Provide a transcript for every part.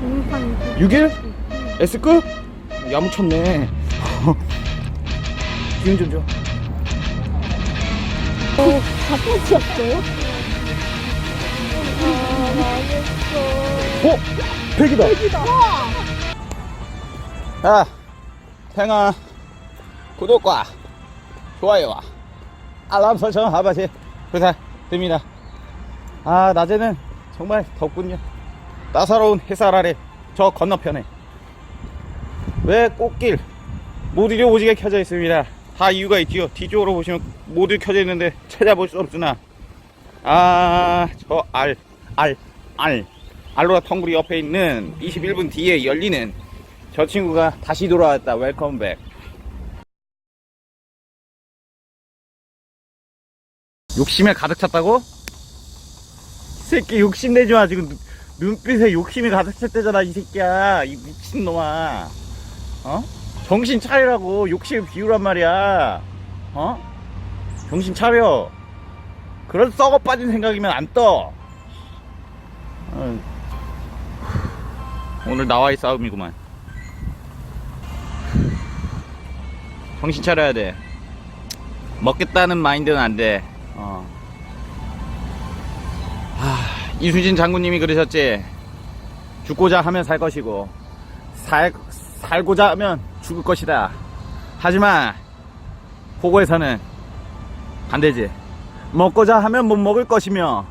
공판 6일? S급? 야무쳤네. 기운 좀 줘. 어, 바깥이 없어요? 아, 망했어. 어? 백이다. 여기다. 자, 팽아 구독과 좋아요와 알람 설정 한 번씩 부탁드립니다. 아, 낮에는 정말 덥군요. 따사로운 햇살 아래 저 건너편에 왜 꽃길 모두 오지게 켜져 있습니다. 다 이유가 있지요. 뒤쪽으로 보시면 모두 켜져 있는데 찾아볼 수 없으나 아, 저 알, 알, 알, 알로라 텅구리 옆에 있는 21분 뒤에 열리는 저 친구가 다시 돌아왔다. 웰컴 백. 욕심에 가득 찼다고? 이 새끼 욕심내지 마. 지금 눈- 눈빛에 욕심이 가득 찼대잖아, 이 새끼야. 이 미친놈아. 어? 정신 차리라고. 욕심 비우란 말이야. 어? 정신 차려. 그런 썩어 빠진 생각이면 안 떠. 어. 오늘 나와의 싸움이구만. 정신 차려야 돼. 먹겠다는 마인드는 안 돼. 어. 하, 이수진 장군님이 그러셨지. 죽고자 하면 살 것이고, 살, 살고자 하면 죽을 것이다. 하지만, 호고에서는 반대지. 먹고자 하면 못 먹을 것이며,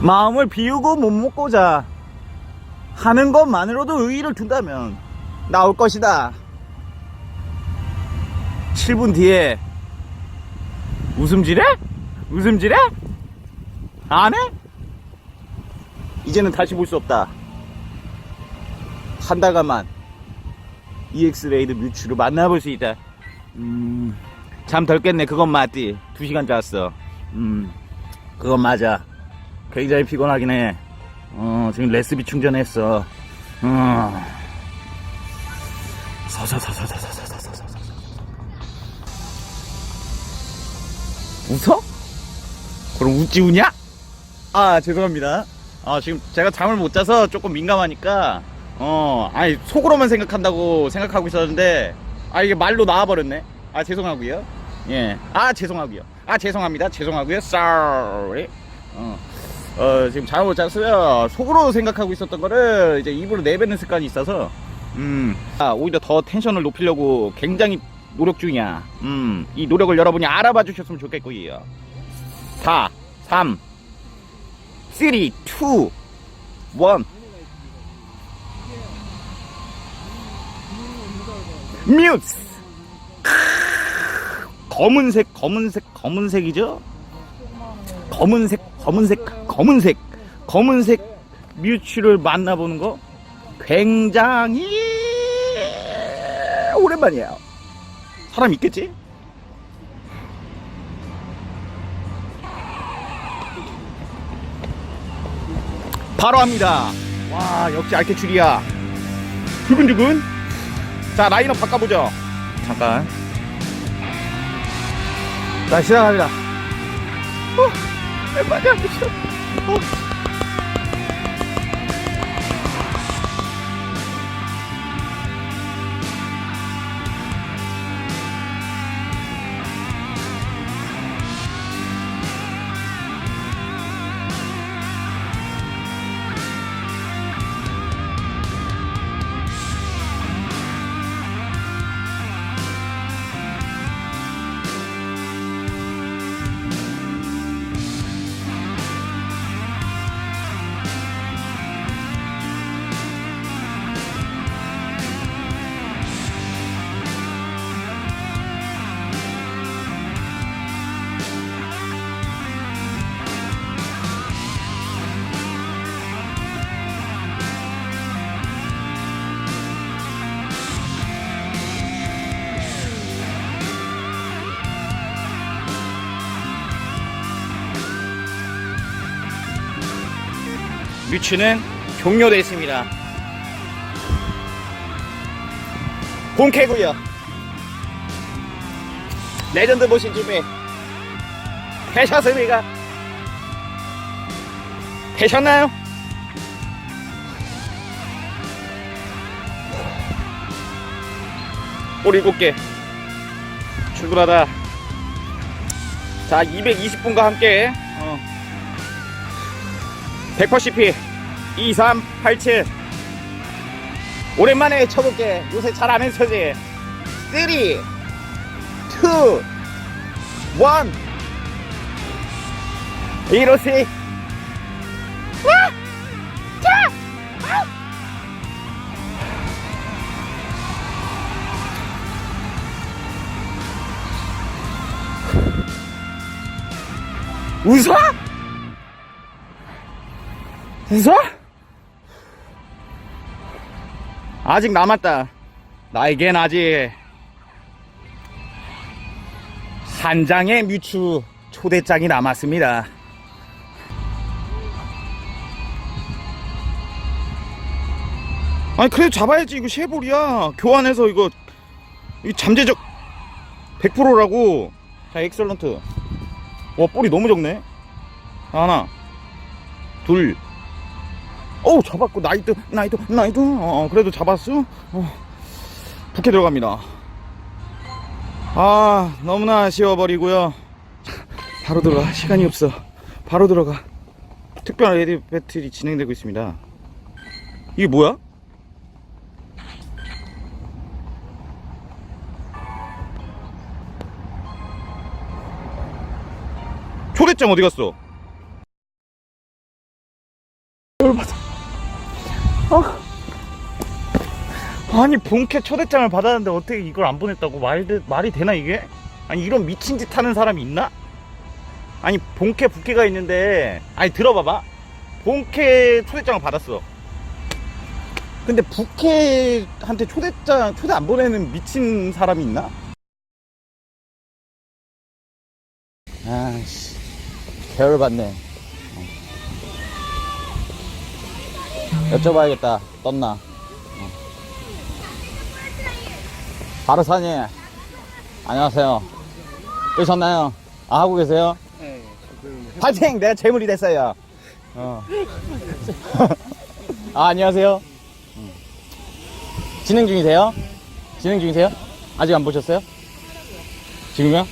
마음을 비우고 못 먹고자 하는 것만으로도 의의를 둔다면 나올 것이다. 7분 뒤에 웃음질해? 웃음질해? 안 해? 이제는 다시 볼 수 없다. 한 달간만 EX 레이드 뮤츠로 만나볼 수 있다. 음, 잠 덜 깼네. 그건 맞지. 2시간 잤어. 음, 그건 맞아. 굉장히 피곤하긴 해. 어, 지금 레스비 충전했어. 어. 서서서서서서서 웃어? 그럼 웃지 우냐? 아, 죄송합니다. 아, 지금 제가 잠을 못 자서 조금 민감하니까, 어, 아니, 속으로만 생각한다고 생각하고 있었는데, 아, 이게 말로 나와버렸네. 아, 죄송하고요 예. 아, 죄송하고요 아, 죄송합니다. 죄송하고요 Sorry. 어. 어, 지금 잠을 못 잤어요. 속으로 생각하고 있었던 거를 이제 입으로 내뱉는 습관이 있어서, 음, 아, 오히려 더 텐션을 높이려고 굉장히 노력 중이야. 음, 이 노력을 여러분이 알아봐 주셨으면 좋겠고요. 4, 3, 3, 2, 1. 뮤스! 검은색, 검은색, 검은색이죠? 검은색, 검은색, 검은색, 검은색 뮤츠를 만나보는 거 굉장히 오랜만이에요. 사람 있겠지? 바로 합니다. 와, 역시 알케출이야. 두근두근. 자, 라인업 바꿔보죠. 잠깐. 자, 시작합니다. 어, 왼발이 안 되죠. 어. 뮤츠는 종료됐습니다. 본캐고요. 레전드 보신 준비 되셨습니까? 되셨나요? 볼 7개 출근하다 자 220분과 함께 어. 180p 2387 오랜만에 쳐볼게. 요새 잘 안 해서지. 3 2 1 이로시. 웃어? 웃어? 아직 남았다. 나에겐 아직 한 장의 뮤추 초대장이 남았습니다. 아니 그래도 잡아야지 이거 쉐볼이야 교환해서 이거 이 잠재적 100%라고 자 엑설런트 와 볼이 너무 적네 하나 둘 어우 잡았고 나이트 나이트 나이트 어, 어, 그래도 잡았어? 어. 부캐 들어갑니다. 아 너무나 아쉬워버리고요. 바로 들어가. 시간이 없어. 바로 들어가. 특별한 레디 배틀이 진행되고 있습니다. 이게 뭐야? 초대장 어디 갔어? 아니 본캐 초대장을 받았는데 어떻게 이걸 안 보냈다고? 말, 말이 되나 이게? 아니 이런 미친 짓 하는 사람이 있나? 아니 본캐 부캐가 있는데 아니 들어봐봐. 본캐 초대장을 받았어. 근데 부캐한테 초대장 초대 안 보내는 미친 사람이 있나? 아씨 개월 받네. 여쭤봐야겠다. 떴나 바르사님 안녕하세요 뜨셨나요? 아 하고 계세요? 네, 파이팅! 내가 재물이 됐어요 어. 아 안녕하세요 음. 진행 중이세요? 진행 중이세요? 아직 안 보셨어요? 지금요?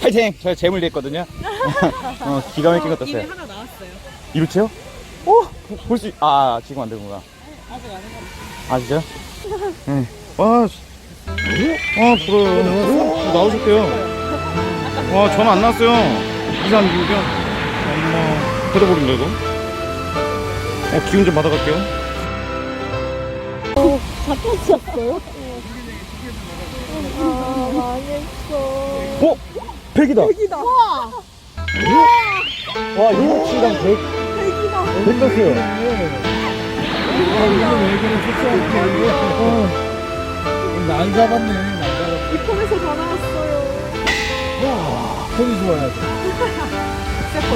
파이팅! 저 재물 됐거든요 어, 기가 막힌 것 이미 떴어요 하나 나왔어요. 이렇게요? 어? 볼 수, 있... 아, 지금 안 되는구나. 아직 안 해봤어요. 아, 진짜요? 응. 와, 씨. 아, 부러워요. 나오실게요. 와, 전화 안 나왔어요. 2326이요? 엄마. 터져버린다, 이거. 어, 기운 좀 받아갈게요. 어, 바꿔주셨어요? 아, 망했어. 어? 100이다. 백이다. 와! 와, 6시간 100, 백이다. 100 떴어요. 난 잡았네, 난 잡았네. 이 폰에서 다 나왔어요. 손이 좋아야지.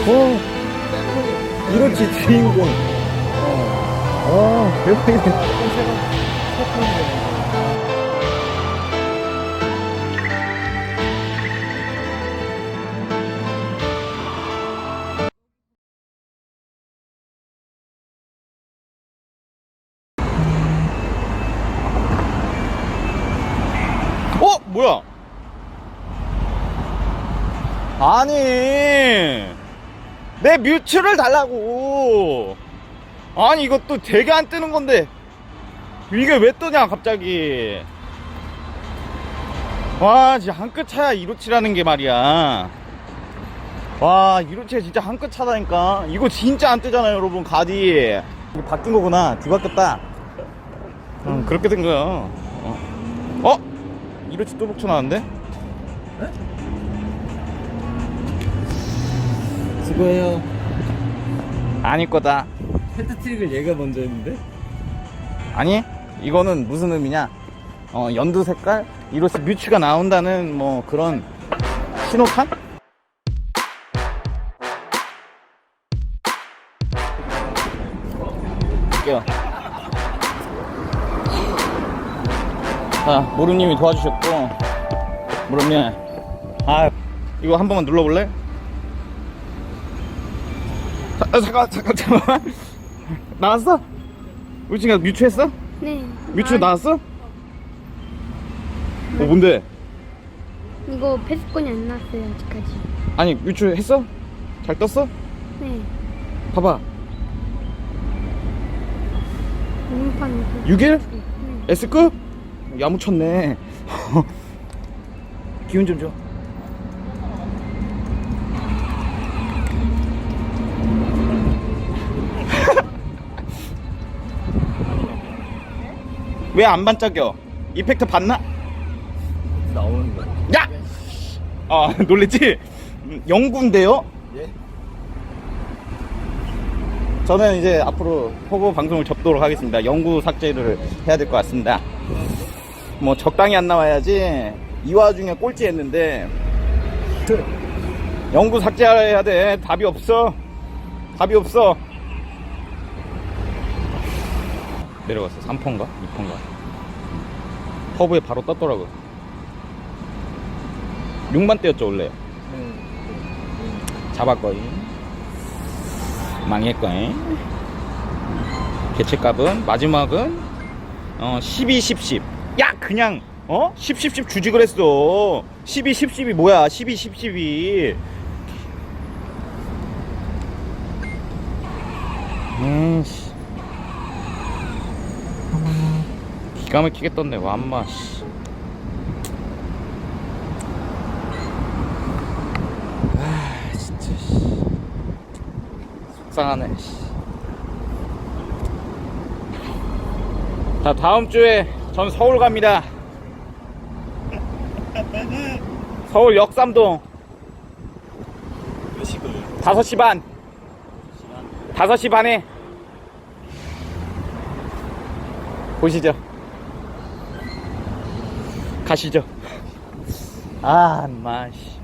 어. 이렇지, 주인공. 어, 대박이네. 어? 뭐야? 아니 내 뮤츠를 달라고. 아니 이것도 되게 안 뜨는 건데. 이게 왜 뜨냐 갑자기. 와 진짜 한 끗 차야 이로치라는 게 말이야. 와 이로치가 진짜 한 끗 차다니까. 이거 진짜 안 뜨잖아요 여러분 가디. 바뀐 거구나. 뒤바뀌었다. 음, 그렇게 된 거야. 어? 어? 이로치 또 복쳐 나왔는데? 수고해요. 아닐 거다 헤드트릭을 얘가 먼저 했는데? 아니 이거는 무슨 의미냐 어 연두 색깔 이로써 뮤츠가 나온다는 뭐 그런 신호탄? 자 모름님이 도와주셨고 모름님 아 이거 한 번만 눌러볼래? 아 잠깐 잠깐 잠깐만 나왔어? 우진아 뮤추했어? 네. 뮤추 아, 나왔어? 어 뭔데? 이거 패스권이 안 나왔어요 아직까지. 아니 뮤추 했어? 잘 떴어? 네. 봐봐 음판. 6일? 네. S급? 야무쳤네 기운 좀 줘. 왜 안 반짝여? 이펙트 봤나? 나오는 거. 야! 아 놀랬지? 음, 영구인데요? 예? 저는 이제 앞으로 호구 방송을 접도록 하겠습니다. 영구 삭제를 해야 될 것 같습니다. 뭐 적당히 안 나와야지 이 와중에 꼴찌 했는데 영구 삭제해야 돼. 답이 없어. 답이 없어. 내려갔어. 3폰가? 2폰가? 허브에 바로 떴더라고. 6만 대였죠 원래. 잡았거잉. 망했거잉. 개체값은 마지막은 어 12, 10, 10. 야 그냥 어 10, 10, 10 주지 그랬어. 12, 10, 10이 뭐야? 12, 10, 10이. 음 씨. 기가 막히게 떴네 완마 씨. 아 진짜 씨. 속상하네. 씨. 자 다음 주에 전 서울 갑니다. 서울 역삼동 몇 시간? 5시 반. 5시 반에 보시죠. 가시죠. 아, 마씨.